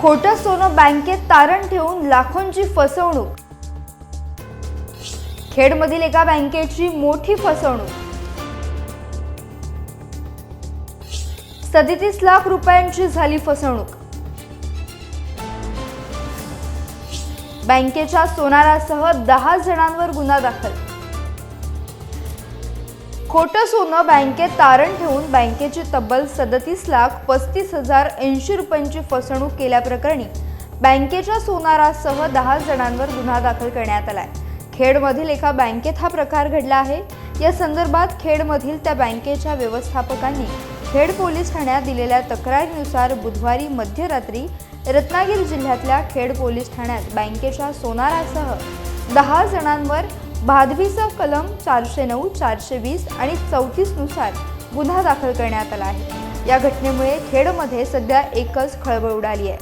खोटं सोनं बँकेत तारण ठेवून लाखोंची फसवणूक. खेडमधील एका बँकेची मोठी फसवणूक. सदतीस लाख रुपयांची झाली फसवणूक. बँकेच्या सोनारासह दहा जणांवर गुन्हा दाखल. खोटं सोनं बँकेत तारण ठेवून बँकेची तब्बल सदतीस लाख पस्तीस हजार ऐंशी रुपयांची फसवणूक केल्याप्रकरणी बँकेच्या सोनारासह दहा जणांवर गुन्हा दाखल करण्यात आलाय. खेडमधील एका बँकेत हा प्रकार घडला आहे. या संदर्भात खेडमधील त्या बँकेच्या व्यवस्थापकांनी खेड पोलीस ठाण्यात दिलेल्या तक्रारीनुसार बुधवारी मध्यरात्री रत्नागिरी जिल्ह्यातल्या खेड पोलीस ठाण्यात बँकेच्या सोनारासह दहा जणांवर भादवीचा कलम चारशे नऊ चारशे वीस आणि चौतीसनुसार गुन्हा दाखल करण्यात आला आहे. या घटनेमुळे खेडमध्ये सध्या एकच खळबळ उडाली आहे.